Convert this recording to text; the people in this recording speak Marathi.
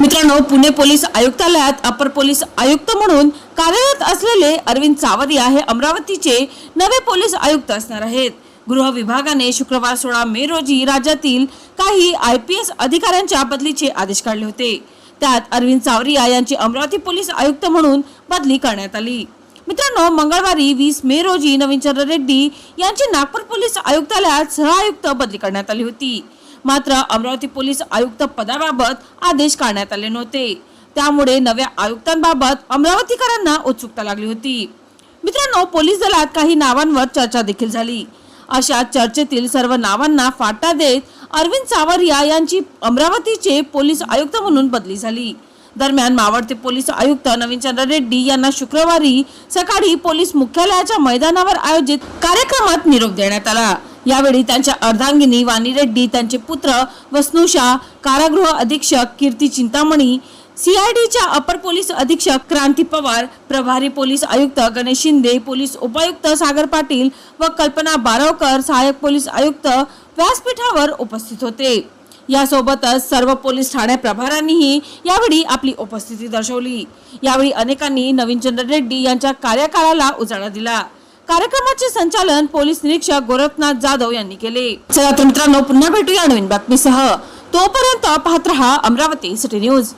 मित्रांनो पुणे पोलीस आयुक्तालयात अपर पोलीस आयुक्त म्हणून कार्यरत असलेले अरविंद सावरिया हे अमरावतीचे नवे पोलीस आयुक्त असणार आहेत. गृह विभागाने शुक्रवार सोळा मे रोजी राज्यातील काही आय पी एस अधिकाऱ्यांच्या बदलीचे आदेश काढले होते. त्यात अरविंद सावरिया यांची अमरावती पोलीस आयुक्त म्हणून बदली करण्यात आली. मित्रांनो मंगळवारी वीस मे रोजी नवीनचंद्र रेड्डी यांची नागपूर पोलीस आयुक्तालयात सहआयुक्त बदली करण्यात आली होती. मात्र अमरावती पोलीस आयुक्त पदाबाबत आदेश काढण्यात आले नव्हते. त्यामुळे नव्या आयुक्तांबाबत अमरावतीकरांना उत्सुकता लागली होती. मित्रांनो पोलीस दलात काही नावांवर चर्चा देखील झाली. अशा चर्चेतील सर्व नावांना फाटा देत अरविंद सावरिया यांची अमरावतीचे पोलीस आयुक्त म्हणून बदली झाली. दरम्यान मावळते पोलीस आयुक्त नवीनचंद्र रेड्डी यांना शुक्रवारी सकाळी पोलीस मुख्यालयाच्या मैदानावर आयोजित कार्यक्रमात निरोप देण्यात आला. यावेळी त्यांच्या अर्धांगिनी वाणी रेड्डी त्यांचे पुत्र वसनुषा कारागृह अधीक्षक कीर्ती चिंतामणी सीआयडीच्या अपर पोलीस अधीक्षक क्रांती पवार प्रभारी पोलीस आयुक्त गणेश शिंदे पोलीस उपायुक्त सागर पाटील व कल्पना बारवकर सहाय्यक पोलीस आयुक्त व्यासपीठावर उपस्थित होते. यासोबतच सर्व पोलीस ठाणे प्रभारांनीही यावेळी आपली उपस्थिती दर्शवली. यावेळी अनेकांनी नवीनचंद्र रेड्डी यांच्या कार्यकाळाला उजाळा दिला. कार्यक्रमाचे संचालन पोलीस निरीक्षक गोरखनाथ जाधव यांनी केले. चला तर मित्रांनो पुन्हा भेटूया नवीन बातमीसह. तोपर्यंत पाहत रहा अमरावती सिटी न्यूज.